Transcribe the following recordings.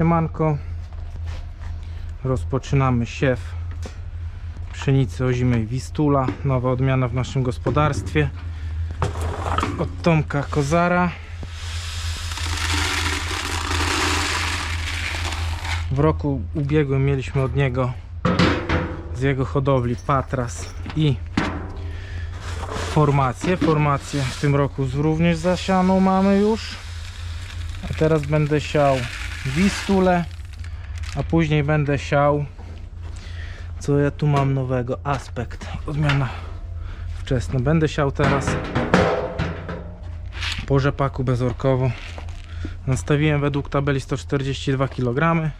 Siemanko. Rozpoczynamy siew pszenicy ozimej Wistula. Nowa odmiana w naszym gospodarstwie. Od Tomka Kozara. W roku ubiegłym mieliśmy od niego z jego hodowli Patras i formację. Formację w tym roku również zasianą mamy już. A teraz będę siał Wistulę, a później będę siał co ja tu mam nowego? Aspekt, odmiana wczesna. Będę siał teraz po rzepaku bezorkowo. Nastawiłem według tabeli 142 kg.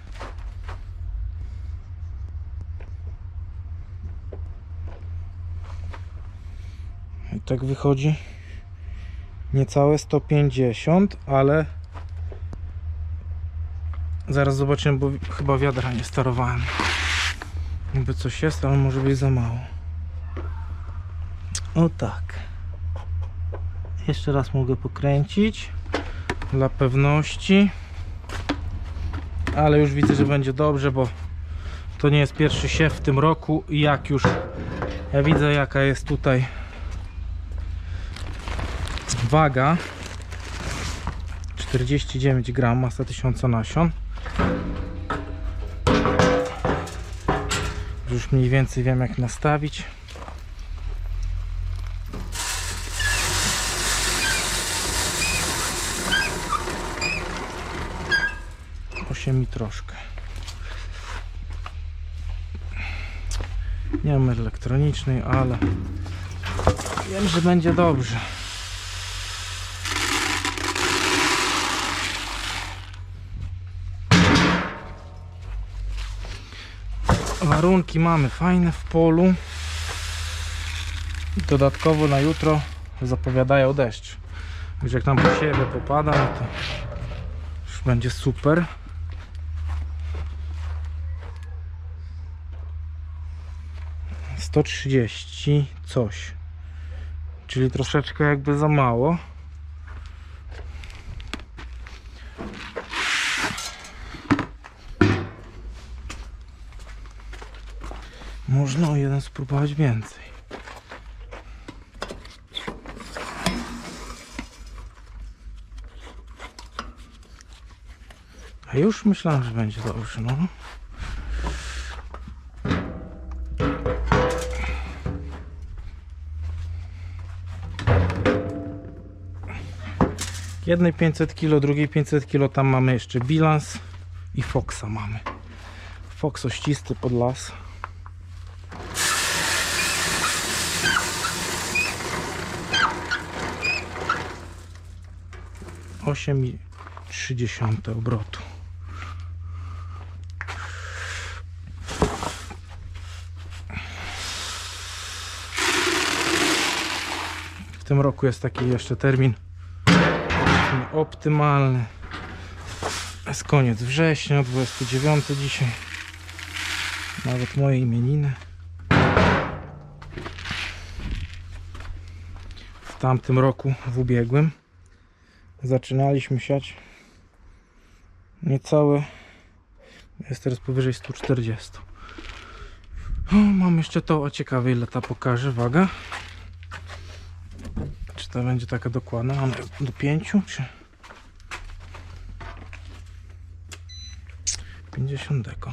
I tak wychodzi niecałe 150, ale zaraz zobaczymy, bo chyba wiadra nie starowałem. Niby coś jest, ale może być za mało. O tak. Jeszcze raz mogę pokręcić dla pewności. Ale już widzę, że będzie dobrze, bo to nie jest pierwszy siew w tym roku i jak już ja widzę jaka jest tutaj waga 49 gram masa 1000 nasion już mniej więcej wiem jak nastawić. Osiem i troszkę. Nie mam elektronicznej ale wiem, że będzie dobrze warunki mamy fajne w polu. Dodatkowo na jutro zapowiadają deszcz. Już jak nam po siebie popada, no to już będzie super. Sto trzydzieści coś. Czyli troszeczkę jakby za mało. Spróbować więcej. A już myślałem, że będzie dobrze, no. Jednej 500 kg, drugiej 500 kg, tam mamy jeszcze bilans i Foxa mamy. Fox ościsty pod las. 8,3 obrotu. W tym roku jest taki jeszcze termin optymalny. Jest koniec września, 29 dzisiaj. Nawet moje imieniny. W tamtym roku, w ubiegłym, zaczynaliśmy siać. Niecałe jest teraz powyżej 140 o, mam jeszcze to, o ciekawe ile ta pokaże. Waga. Czy to będzie taka dokładna? Mam do 5 czy? 50 deko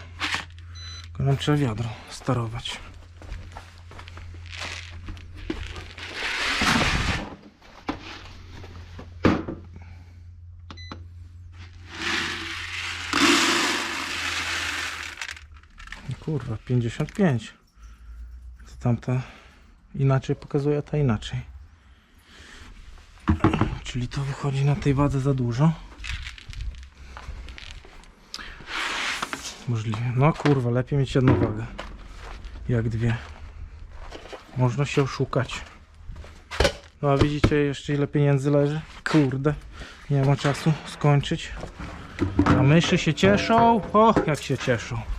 tylko nam trzeba wiadro starować Kurwa, 55. To tamta inaczej pokazuje, a ta inaczej. Czyli to wychodzi na tej wadze za dużo. Możliwe. No kurwa, lepiej mieć jedną wagę. Jak dwie. Można się oszukać. No a widzicie jeszcze ile pieniędzy leży? Kurde. Nie ma czasu skończyć. A myszy się cieszą? Och, jak się cieszą.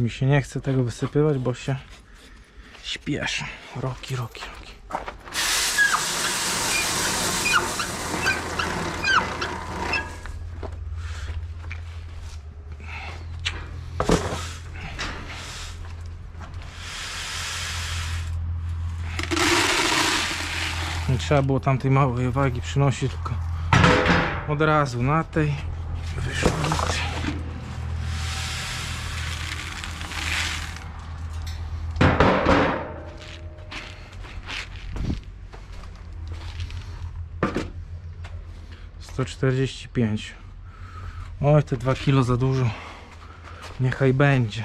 Mi się nie chce tego wysypywać, bo się śpieszę. Roki, roki, roki. Nie trzeba było tamtej małej wagi przynosić, tylko od razu na tej wyszło litr. Sto czterdzieści pięć. Oj, te dwa kilo za dużo. Niechaj będzie.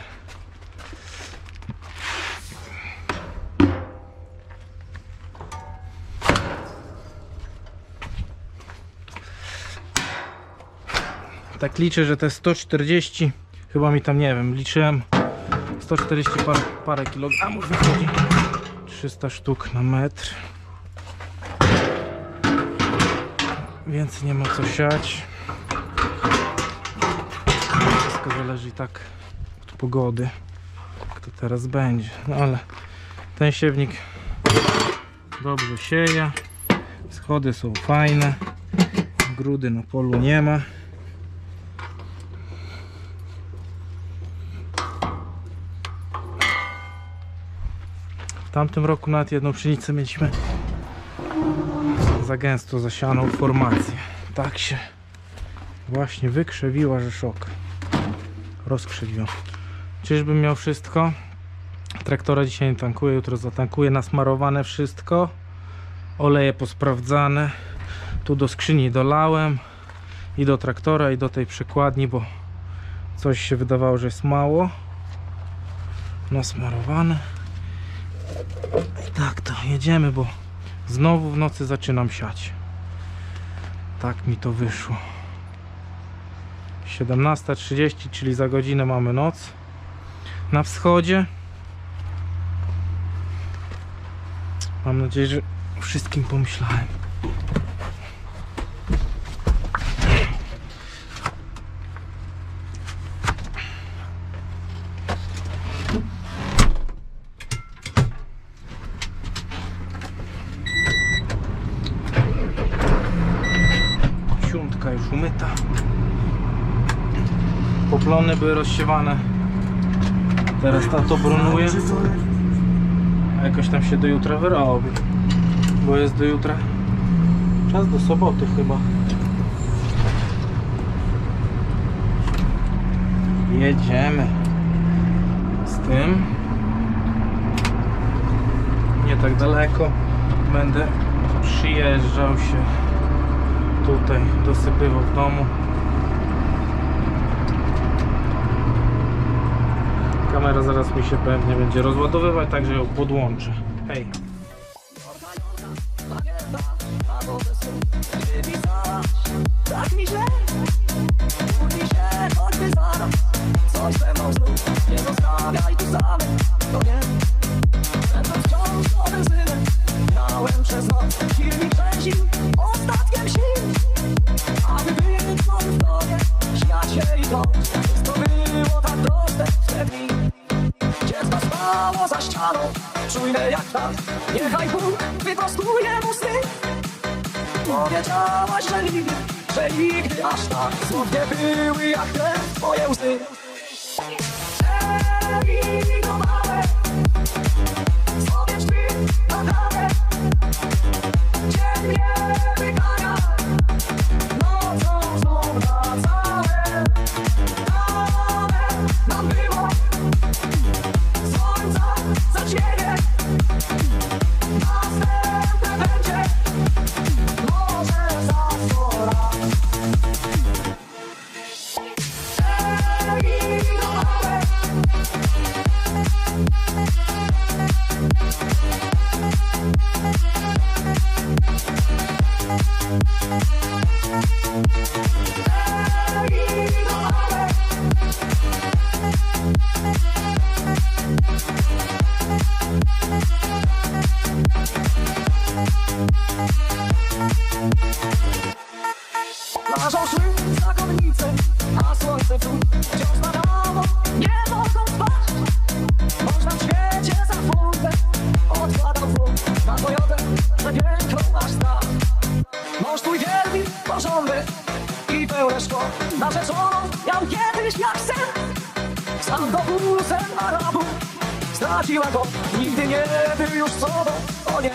Tak liczę, że te 140 chyba mi tam nie wiem, liczyłem 140 par, parę kilogramów wychodzi 300 sztuk na metr więc nie ma co siać. Wszystko zależy i tak od pogody jak to teraz będzie. No ale ten siewnik dobrze sieje schody są fajne grudy na polu nie ma. W tamtym roku nawet jedną pszenicę mieliśmy gęsto zasianą formację. Tak się właśnie wykrzewiła, że szok. Rozkrzewiła. Czyżbym miał wszystko? Traktora dzisiaj nie tankuję, jutro zatankuję. Nasmarowane wszystko. Oleje posprawdzane. Tu do skrzyni dolałem. I do traktora, i do tej przekładni, bo coś się wydawało, że jest mało. Nasmarowane. I tak to jedziemy, bo znowu w nocy zaczynam siać. Tak mi to wyszło. 17.30, czyli za godzinę mamy noc na wschodzie. Mam nadzieję, że wszystkim pomyślałem. Już umyta. Poplony były rozsiewane. Teraz tato bronuje. A jakoś tam się do jutra wyrobi. Bo jest do jutra czas do soboty chyba. Jedziemy z tym. Nie tak daleko. Będę przyjeżdżał się tutaj dosypywał w domu. Kamera zaraz mi się pewnie będzie rozładowywać, także ją podłączę. Hej. Ostatkiem sił Aby być znowu w tobie, śmiać się i to czujne jak tak Niechaj Bóg wyprostuje mu sny Powiedziałaś, że nigdy, że nigdy aż tak Znów nie były jak te twoje łzy. Eliminowane narzeczoną miał kiedyś jak sen. Sam do sen Arabu Straciła go, nigdy nie był już sobą, o nie